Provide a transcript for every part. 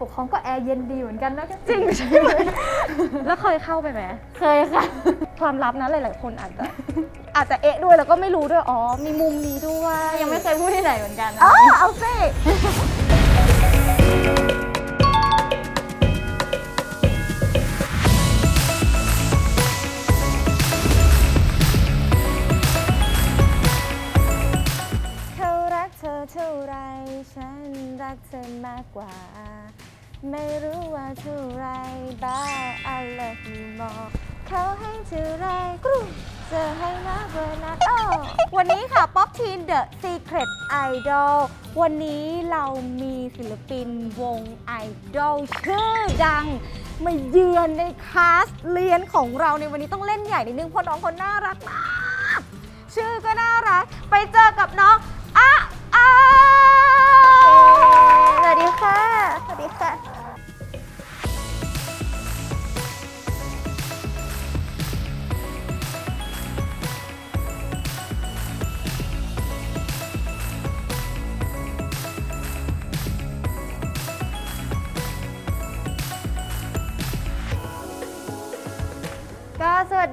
ปกครองก็แอร์เย็นดีเหมือนกันนะจริงใช่ไหมแล้วเคยเข้าไปไหมเคยค่ะ ความลับนะหลาย ๆ คนอาจจะอาจจะเอ๊ะด้วยแล้วก็ไม่รู้ด้วยอ๋อมีมุมนี้ด้วยยังไม่เคยพูดที่ไหนเหมือนกันนะอ๋อเอาสิเขารักเธอเท่าไรฉันรักเธอมากกว่า ไม่รู้ว่าเท่าไรบ้า I love you more เขาให้เท่าไรกรูจะให้มากกว่านั้นอ้อวันนี้ค่ะป๊อปทีน The Secret Idol วันนี้เรามีศิลปินวงไอดอลชื่อดัง มาเยือนในคลาสเรียนของเราในวันนี้ต้องเล่นใหญ่นิดนึงเพราะน้องคนน่ารักมาก ชื่อก็น่ารัก ไปเจอกับน้องอะ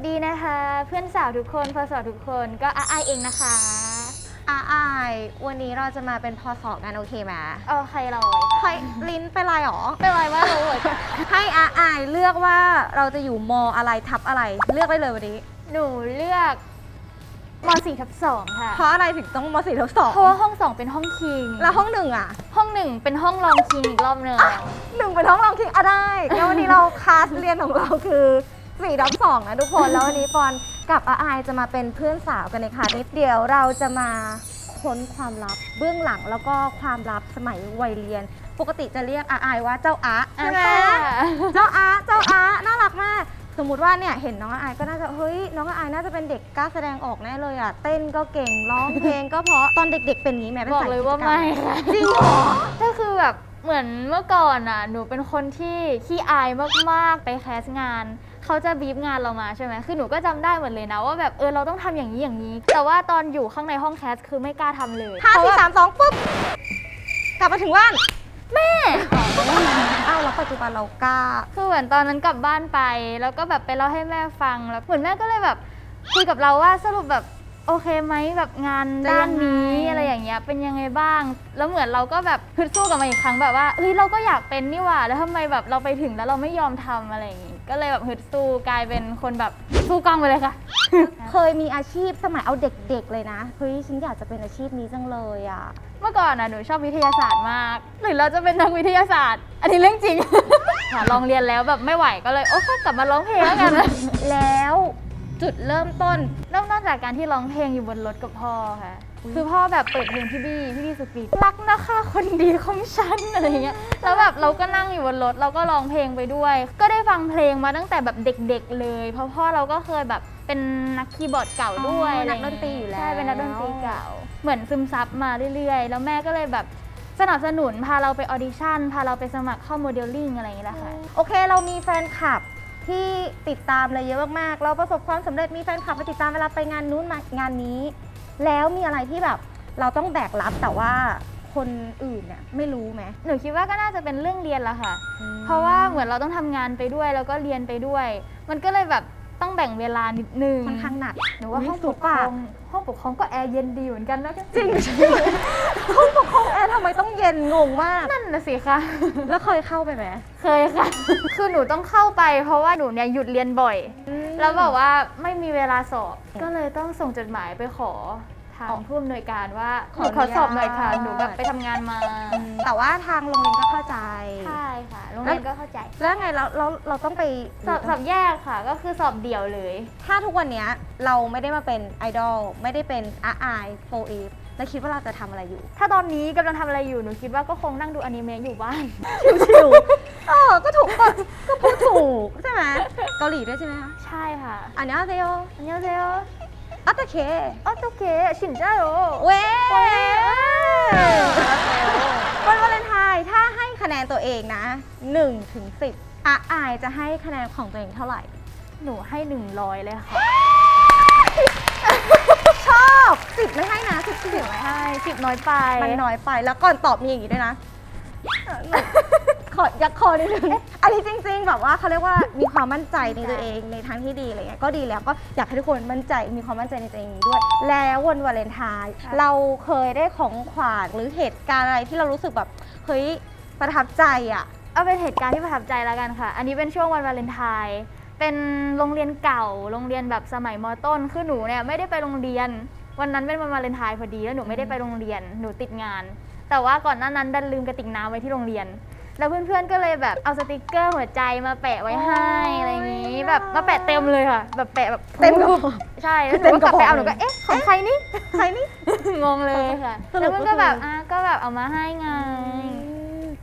ดีนะคะ เพื่อนสาวทุกคนพอสาวทุกคนก็อาไอเองนะคะอาอายวันนี้เราจะมาเป็นพอสอกันโอเคไหมเอาใครเราใครลิ้นเป็นไรหรอ เป็นไรว่าเราเหมือนกันให้อาอายเลือกว่าเราจะอยู่มอะไรทับอะไร เลือกได้เลยวันนี้ หนูเลือกม4ทับ2ค่ะ เพราะอะไรถึงต้องมสี่ทับสองเพราะว่าห้อง2เป็นห้องคิง แล้วห้องหนึ่งอะ ห้องหนึ่งเป็นห้องรองคิงอีกรอบหนึ่งหนึ่งเป็นห้องรองคิงอะได้ แล้ววันนี้เราคลาสเรียนของเราคือ สี่ทับสองนะทุกคน แล้ววันนี้ปอนกับอาอายจะมาเป็นเพื่อนสาวกันในคลาสนิดเดียวเราจะมาค้นความลับเบื้องหลังแล้วก็ความลับสมัยวัยเรียน ปกติจะเรียกอาอายว่าเจ้าอาใช่ไหมเจ้าอาเจ้าอาน่ารักมาก สมมุติว่าเนี่ยเห็นน้องอายก็น่าจะเฮ้ยน้องอายน่าจะเป็นเด็กกล้าแสดงออกแน่เลยอะเต้นก็เก่งร้องเพลงก็เพราะตอนเด็ก ๆ เป็นงี้ไหมเป็นบอกสายเลยว่ากิจกรรไม่ค่ะจริงเหรอก็คือแบบเหมือนเมื่อก่อนอะ หนูเป็นคนที่ขี้อายมากๆ ไปแคสงาน เขาจะบีบงานเรามาใช่ไหมคือหนูก็จำได้หมดเลยนะว่าแบบเออเราต้องทำอย่างนี้อย่างนี้ แต่ว่าตอนอยู่ข้างในห้องแคสคือไม่กล้าทำเลยห้าเพราะสี่ว่าสามสองปุ๊บกลับมาถึงบ้านแม่อ้าวแล้วปัจจุบันเรากล้า คือเหมือนตอนนั้นกลับบ้านไป แล้วก็แบบไปเล่าให้แม่ฟังแล้วเหมือนแม่ก็เลยแบบคุยกับเราว่าสรุปแบบโอเคไหมแบบงานจะด้ายันงไงนี้อะไรอย่างเงี้ยเป็นยังไงบ้าง แล้วเหมือนเราก็แบบฮึดสู้กับมันอีกครั้งแบบว่าเฮ้ยเราก็อยากเป็นนี่หว่าแล้วทำไมแบบเราไปถึงแล้วเราไม่ยอมทำอะไรอย่างงี้ ก็เลยแบบฮึดสู้กลายเป็นคนแบบสู้กล้องไปเลยค่ะ เคยมีอาชีพสมัยเอาเด็กๆเลยนะเฮ้ยฉันอยากจะเป็นอาชีพนี้จังเลยอะ เมื่อก่อนอะหนูชอบวิทยาศาสตร์มาก หรือเราจะเป็นนักวิทยาศาสตร์ อันนี้เรื่องจริงหาลองเรียนแล้วแบบไม่ไหวก็เลยโอ๊ยกลับมาร้องเพลงแล้วกัน แล้ว จุดเริ่มต้นเริ่มต้นจากการที่ร้องเพลงอยู่บนรถกับพ่อค่ะ คือพ่อแบบเปิดเพลงพี่บี้พี่บี้สุกรีรักนะคะคนดีของฉันอะไรเงี้ยแล้วแบบเราก็นั่งอยู่บนรถเราก็ร้องเพลงไปด้วย ก็ได้ฟังเพลงมาตั้งแต่แบบเด็กๆเลย เพราะพ่อเราก็เคยแบบเป็นนักคีย์บอร์ดเก่าด้วยอ๋ออะไรนักดนตรีอยู่แล้ว ใช่เป็นนักดนตรีเก่า เหมือนซึมซับมาเรื่อยๆ แล้วแม่ก็เลยแบบสนับสนุนพาเราไปออดิชั่นพาเราไปสมัครเข้าโมเดลลิ่งอะไรอย่างเงี้ยแหละค่ะ โอเค เรามีแฟนคลับ ที่ติดตามเลยเยอะมากๆ เราประสบความสำเร็จมีแฟนคลับมาติดตามเวลาไปงานนู้นมางานนี้ แล้วมีอะไรที่แบบเราต้องแบกรับแต่ว่าคนอื่นเนี่ยไม่รู้ไหมหนูคิดว่าก็น่าจะเป็นเรื่องเรียนละค่ะ เพราะว่าเหมือนเราต้องทำงานไปด้วยแล้วก็เรียนไปด้วย มันก็เลยแบบ ต้องแบ่งเวลานิดนึงค่อนข้างหนักหนูว่าอุ๊ยห้องสุปกคปะรองห้องปกครองก็แอร์เย็นดีเหมือนกันนะจริงใช่ไหมห้องปกครองแอร์ทำไมต้องเย็นงงมาก นั่นนะสิคะแล้วเคยเข้าไปไหมเคยค่ะ คือหนูต้องเข้าไป เพราะว่าหนูเนี่ยหยุดเรียนบ่อย แล้วบอกว่าไม่มีเวลาสอบ ก็เลยต้องส่งจดหมายไปขอทางอ๋อผู้อำนวยการว่าขหอนูขอสอบหน่อยค่ะอนุญาตหนูแบบไปทำงานมาอืมแต่ว่าทางโรงเรียนก็เข้าใจใช่ค่ะ โรงเรียนก็เข้าใจ แล้วไงเราเราเราต้องไปสอบสอบแยกค่ะ ก็คือสอบเดี่ยวเลย ถ้าทุกวันเนี้ยเราไม่ได้มาเป็นไอดอลไม่ได้เป็นอาไอโฟเอฟแล้วคิดว่าเราจะทำอะไรอยู่ ถ้าตอนนี้กำลังทำอะไรอยู่หนูคิดว่าก็คงนั่งดูอนิเมะอยู่บ้าน ชิวๆเออก็ถูกก็ก็พูดถูกใช่ไหมเกาหลีด้วยใช่ไหมคะใช่ค่ะอันนี้อาเซโยอันยองเซโยอัตเคอ๋อโอเคชินจ้าโรเว้วันวาเลนไทน์ถ้าให้ คะแนนตัวเองนะ1ถึง10อาไอจะให้คะแนนของตัวเองเท่าไหร่ หนูให้ 100 เลยค่ะ ชอบสิบไม่ให้นะสิบสิบไม่ให้ใช่สิบน้อยไป มันน้อยไปแล้วก่อนตอบมีอย่างนี้ด้วยนะ ขอยักคอนิดนึงอันนี้จริง ๆ แบบว่าเขาเรียกว่ามีความมั่นใจในตัวเองในทางที่ดีอะไรเงี้ยก็ดีแล้วก็อยากให้ทุกคนมั่นใจมีความมั่นใจในตัวเองด้วย แล้ววันวาเลนไทน์ค่ะเราเคยได้ของขวัญหรือเหตุการณ์อะไรที่เรารู้สึกแบบเฮ้ย ประทับใจอะเอาเป็นเหตุการณ์ที่ประทับใจแล้วกันค่ะ อันนี้เป็นช่วงวันวาเลนไทน์เป็นโรงเรียนเก่า โรงเรียนแบบสมัยมต้น คือหนูเนี่ยไม่ได้ไปโรงเรียน วันนั้นเป็นวันวาเลนไทน์พอดีแล้วหนูไม่ได้ไปโรงเรียน หนูติดงาน แต่ว่าก่อนหน้านั้นดันลืมกระติกน้ำไว้ที่โรงเรียน แล้วเพื่อนๆก็เลยแบบเอาสติกเกอร์หัวใจมาแปะไว้ให้อะไรอย่างนี้ แบบมาแปะเต็มเลยค่ะ แบบแปะแบบเต็มกระบอกใช่แล้วหเต็นูมก็กกระลับบอกไปเอาหนูก็เอ๊ะของใครนี่ ใครนี่ งงเลยค่ะสรุแล้วปมันก็ก็คือแบบอะก็แบบเอามาให้ไง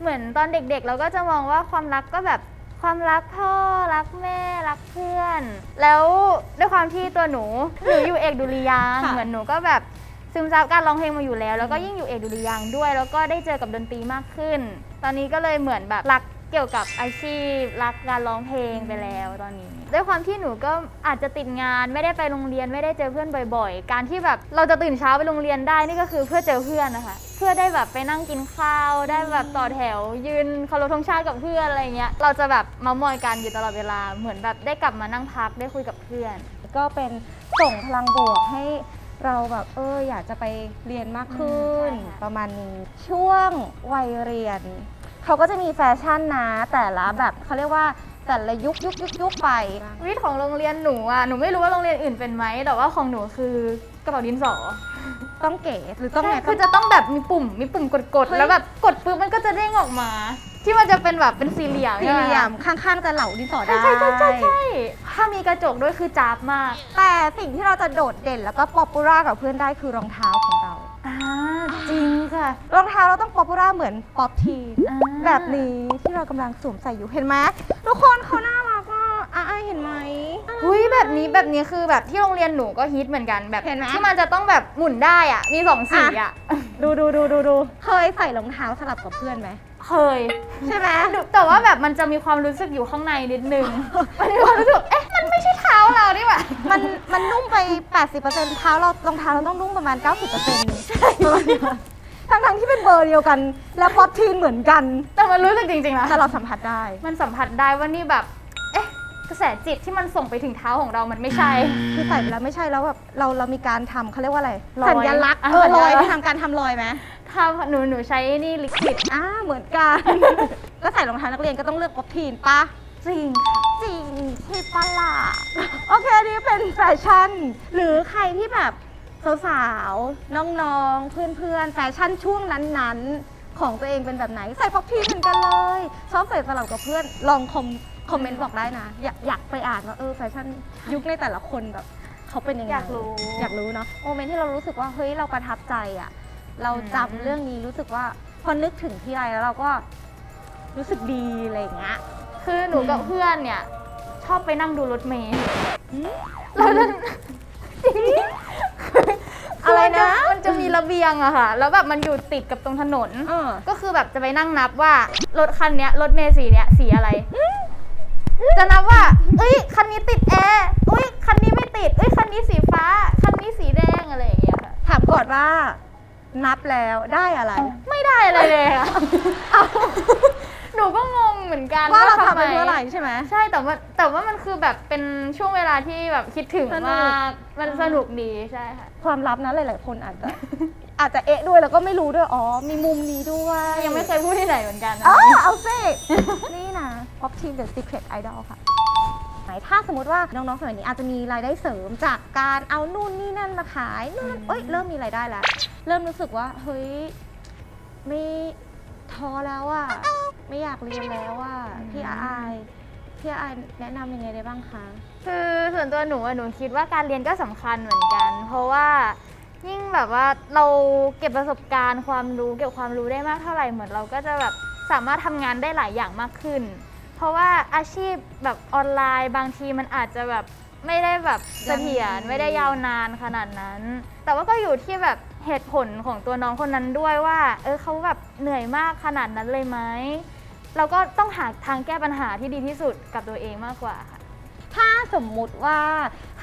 เหมือนตอนเด็กๆ เราก็จะมองว่าความรักก็แบบความรักพ่อรักแม่รักเพื่อน แล้วด้วยความที่ตัวหนูหนูอยู่เอกดุริยางค์ค่ะ เหมือนหนูก็แบบซึมซับการร้องเพลงมาอยู่แล้ว แล้วก็ยิ่งอยู่เอกดุริยางค์ด้วย แล้วก็ได้เจอกับดนตรีมากขึ้น ตอนนี้ก็เลยเหมือนแบบรักเกี่ยวกับอาชีพ รักการร้องเพลงไปแล้วตอนนี้ ด้วยความที่หนูก็อาจจะติดงานไม่ได้ไปโรงเรียนไม่ได้เจอเพื่อนบ่อยๆ การที่แบบเราจะตื่นเช้าไปโรงเรียนได้นี่ก็คือเพื่อเจอเพื่อนนะคะเพื่อได้แบบไปนั่งกินข้าวได้แบบต่อแถว ยืนเคารพธงชาติกับเพื่อนอะไรเงี้ยเราจะแบบเมามอยกันอยู่ตลอดเวลาเหมือนแบบได้กลับมานั่งพักได้คุยกับเพื่อน ก็เป็นส่งพลังบวกให้เราแบบเอออยากจะไปเรียนมากขึ้นอืมใช่ค่ะประมาณนี้ช่วงวัยเรียนเขาก็จะมีแฟชั่นนะแต่ละแบบเขาเรียกว่า แต่ละยุคยุคยุคยุคไป วิทย์ของโรงเรียนหนูอะหนูไม่รู้ว่าโรงเรียนอื่นเป็นไหมแต่ว่าของหนูคือกระเป๋าดินสอต้องเก๋หรือต้องใช่ไงคือจะต้องแบบมีปุ่มมีปุ่มกดเฮ้ๆยแล้วแบบกดปุ๊บมันก็จะเด้งออกมา ที่มันจะเป็นแบบเป็นสี่เหลี่ยมสี่เหลี่ยมใช่ไหข้างๆจะเหลาดินสอใช่ได้ใช่ใช่ใช่ใช่ถ้ามีกระจกด้วยคือจับมาก แต่สิ่งที่เราจะโดดเด่นแล้วก็ป๊อปปูล่ากับเพื่อนได้คือรองเท้าของเรา อ่าจริงค่ะรองเท้าเราต้องป๊อปปูล่าเหมือนป๊อปทีนอ่าแบบนี้ที่เรากำลังสวมใส่อยู่เห็นไหมทุกคนเขาน่ารักอะอะอะเห็นไหม อุ้ยแบบนี้แบบนี้คือแบบที่โรงเรียนหนูก็ฮิตเหมือนกันแบบเห็นไหม ที่มันจะต้องแบบหมุนได้อะ มีสองสีอะ ดูดูดูดูดูเคยใส่รองเท้าสลับกับเพื่อนไหมเคย ใช่ไหม แต่ว่าแบบมันจะมีความรู้สึกอยู่ข้างในนิดนึง มันมีความรู้สึก เอ๊ะมัน ไม่ใช่เท้าเรานี่หว่า มันมันนุ่มไป 80%เท้าเรารองเท้าเราต้องนุ่มประมาณ 90%ใช่ทั้งทั้งๆที่เป็นเบอร์เดียวกัน แล้วป๊อปทีนเหมือนกัน แต่มันรู้สึกจริงๆนะ แต่เราสัมผัสได้ มันสัมผัสได้ว่านี่แบบ เอ๊ะ กระแสจิตที่มันส่งไปถึงเท้าของเรามันไม่ใช่ คือใส่ไปแล้วไม่ใช่แล้วแบบเราเรามีการทำเขาเรียกว่าอะไรรอยสัญลักษณ์อะเออรอยสัญลักษณ์ที่ทำการทำรอยไหมถ้าหนูหนูใช้นี่ลิควิด อ่าเหมือนกันก็ใส่รองเท้านักเรียนก็ต้องเลือกป๊อปทีนปะ จริงค่ะจริงใช่ปะล่ะโอเคอันนี่เป็นแฟชั่น หรือใครที่แบบสาวๆน้องๆ เพื่อนๆ แฟชั่นช่วงนั้นๆ ของตัวเองเป็นแบบไหน ใส่พ็อกทีเหมือนกันเลย ชอบใส่สลับกับเพื่อนลองคอมคอมเมนต์บอกได้นะ อยากอยากไปอ่านว่าเออแฟชั่นยุคในแต่ละคนแบบเขาเป็นยังไงอยากรู้ อยากรู้เนาะโมเมนต์ที่เรารู้สึกว่าเฮ้ยเราประทับใจอะเราจำอืมเรื่องนี้รู้สึกว่าพอนึกถึงที่ไรแล้วเราก็รู้สึกดีอะไรอย่างเงี้ย คือหนูกับเพื่อนเนี่ย ชอบไปนั่งดูรถเมล์อืมเราจะอะไรนะมันจะมีระเบียงอะค่ะ แล้วแบบมันอยู่ติดกับตรงถนนเออก็คือแบบจะไปนั่งนับว่ารถคันเนี้ยรถเมล์สีเนี้ยสีอะไร จะนับว่า เอ้ยคันนี้ติดแอร์อุ้ยคันนี้ไม่ติดเอ้ยคันนี้สีฟ้า คันนี้สีแดงอะไรอย่างเงี้ยค่ะถามก่อนว่า นับแล้วได้อะไร ไม่ได้อะไรเลยค่ะหนูก็งง เหมือนกันว่าเราทำทำไมไปเพื่ออะไรใช่ไหม ใช่แต่ว่าแต่ว่ามันคือแบบเป็นช่วงเวลาที่แบบคิดถึงสนุก มากมันสนุกดีใช่ค่ะ ความลับนะหลาย ๆ คนอาจจะ อาจจะเอะด้วยแล้วก็ไม่รู้ด้วยอ๋อมีมุมนี้ด้วยยังไม่เคยพูดที่ไหนเหมือนกันนะ เออเอาสิ นี่นะ Pop Team The Secret Idol ค่ะไหนถ้าสมมติว่าน้อง ๆ สมัยนี้อาจจะมีรายได้เสริมจากการเอานู่นนี่นั่นมาขายนู่นนั่นเอ้ยเริ่มมีรายได้แล้ว เริ่มรู้สึกว่า เฮ้ย ไม่ท้อแล้วอะ ไม่อยากเรียนแล้วอะพี่อายพี่อายแนะนำยังไงได้บ้างคะ คือส่วนตัวหนูอะหนูคิดว่าการเรียนก็สำคัญเหมือนกัน เพราะว่ายิ่งแบบว่าเราเก็บประสบการณ์ความรู้เก็บความรู้ได้มากเท่าไหร่เหมือนเราก็จะแบบสามารถทำงานได้หลายอย่างมากขึ้น เพราะว่าอาชีพแบบออนไลน์บางทีมันอาจจะแบบไม่ได้แบบเสถียรไม่ได้ยาวนานขนาดนั้น แต่ว่าก็อยู่ที่แบบเหตุผลของตัวน้องคนนั้นด้วยว่า เออเขาแบบเหนื่อยมากขนาดนั้นเลยไหม เราก็ต้องหาทางแก้ปัญหาที่ดีที่สุดกับตัวเองมากกว่าค่ะ ถ้าสมมุติว่า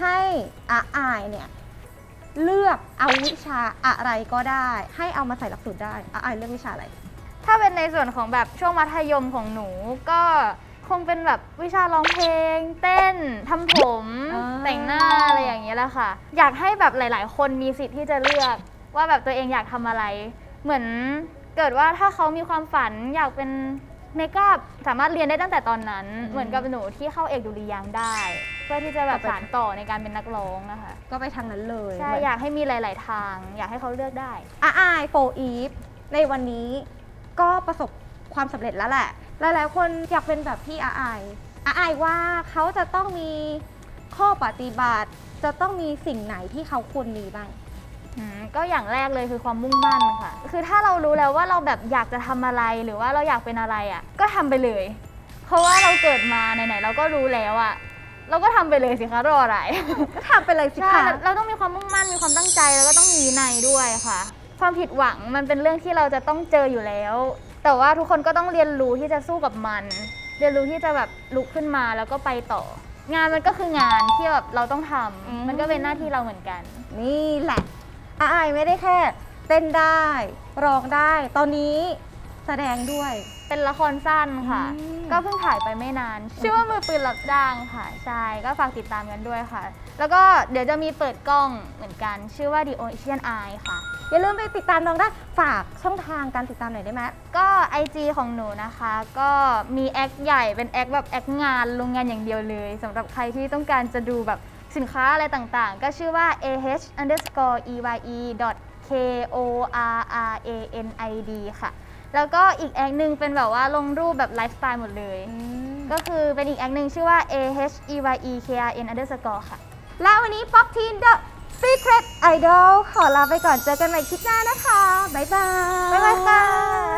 ให้อาอายเนี่ยเลือกเอาวิชาอะไรก็ได้ ให้เอามาใส่หลักสูตรได้อาอายเลือกวิชาอะไร ถ้าเป็นในส่วนของแบบช่วงมัธยมของหนูก็คงเป็นแบบวิชาร้องเพลง เต้นทำผมอ่า แต่งหน้าอะไรอย่างเงี้ยแหละค่ะ อยากให้แบบหลาย ๆ คนมีสิทธิ์ที่จะเลือกว่าแบบตัวเองอยากทำอะไร เหมือนเกิดว่าถ้าเขามีความฝันอยากเป็น เมคอัพสามารถเรียนได้ตั้งแต่ตอนนั้น เหมือนกับหนูที่เข้าเอกดุริยางค์ได้ เพื่อที่จะแบบสานต่อในการเป็นนักร้องนะคะ ก็ไปทางนั้นเลยใช่เหมือนอยากให้มีหลาย ๆ ทาง อยากให้เขาเลือกได้อาอายโฟอีฟในวันนี้ก็ประสบความสำเร็จแล้วแหละ หลาย ๆ คนอยากเป็นแบบพี่อาอายอาอายว่าเขาจะต้องมีข้อปฏิบัติ จะต้องมีสิ่งไหนที่เขาควรมีบ้าง อืมก็อย่างแรกเลยคือความมุ่งมั่นค่ะ คือถ้าเรารู้แล้วว่าเราแบบอยากจะทำอะไรหรือว่าเราอยากเป็นอะไรอะ ก็ทำไปเลย เพราะว่าเราเกิดมาไหนๆเราก็รู้แล้วอะ เราก็ทำไปเลยสิคะรออะไร ก็ทำไปเลยสิใช่คะ เราเราต้องมีความมุ่งมั่นมีความตั้งใจแล้วก็ต้องมีวินัยด้วยค่ะ ความผิดหวังมันเป็นเรื่องที่เราจะต้องเจออยู่แล้ว แต่ว่าทุกคนก็ต้องเรียนรู้ที่จะสู้กับมัน เรียนรู้ที่จะแบบลุกขึ้นมาแล้วก็ไปต่อ งานมันก็คืองานที่แบบเราต้องทำมันก็เป็นหน้าที่เราเหมือนกัน นี่แหละ อาอายไม่ได้แค่ เต้นได้ร้องได้ ตอนนี้แสดงด้วย เป็นละครสั้นค่ะ อืม ก็เพิ่งถ่ายไปไม่นาน ชื่อว่ามือปืนรับจ้างค่ะ ใช่ ก็ฝากติดตามกันด้วยค่ะ แล้วก็เดี๋ยวจะมีเปิดกล้องเหมือนกัน ชื่อว่า The Ocean Eye ค่ะ อย่าลืมไปติดตามน้องได้ฝากช่องทางการติดตามหน่อยได้ไหมก็ IG ของหนูนะคะ ก็มีแอคใหญ่เป็นแอคแบบแอคงานโรงงานอย่างเดียวเลยสำหรับใครที่ต้องการจะดูแบบ สินค้าอะไรต่างๆ ก็ชื่อว่า ah underscore eye dot k o r r a n i d ค่ะ แล้วก็อีกแอคหนึ่งเป็นแบบว่าลงรูปแบบไลฟ์สไตล์หมดเลย ก็คือเป็นอีกแอคหนึ่งชื่อว่า a h e y e k r n underscore ค่ะ และวันนี้ป๊อปทีน The Secret Idol ขอลาไปก่อนเจอกันใหม่คลิปหน้านะคะ บ๊ายบาย บ๊ายบายค่ะ